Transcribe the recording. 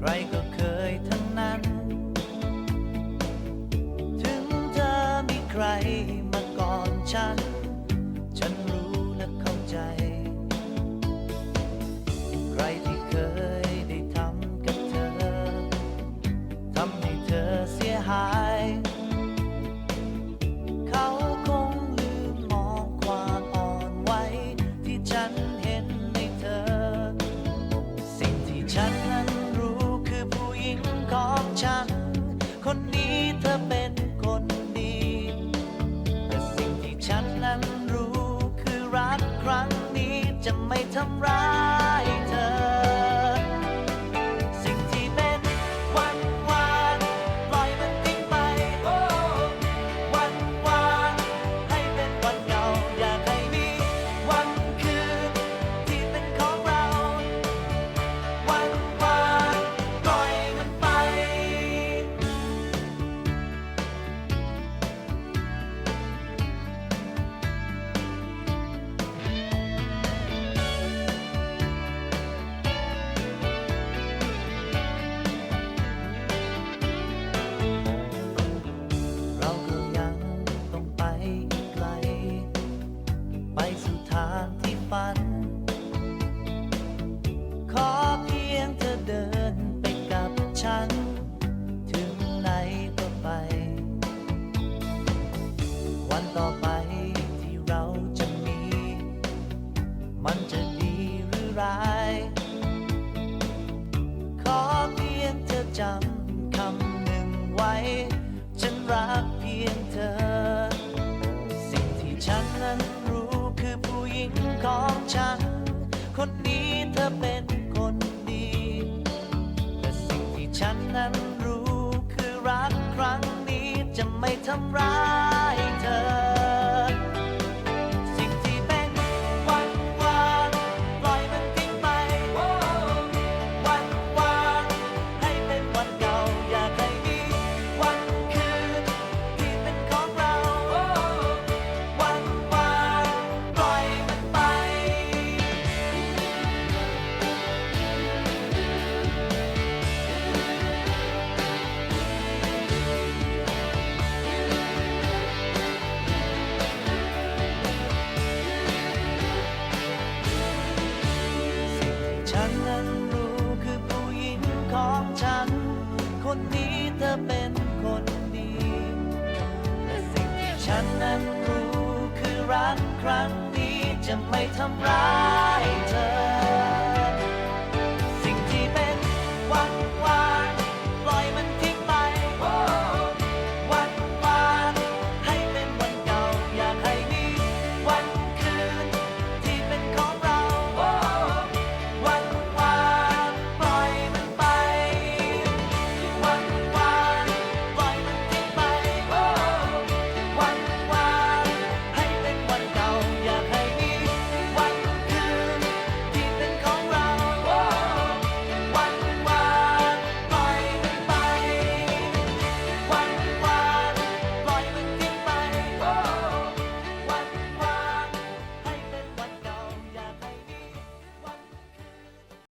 crying come right ฝัน ขอเพียงเธอเดินไปกับฉัน ถึงไหนก็ไป วันต่อไปที่เราจะมี มันจะ นนี้เธอเป็นคนดี แต่สิ่งที่ฉันนั้นรู้คือรักครั้งนี้จะไม่ทำร้าย ฉันนั้นรู้คือผู้หญิงของฉัน คนนี้เธอเป็นคนดีและสิ่งที่ฉันนั้นรู้คือรักครั้งนี้จะไม่ทำร้ายเธอ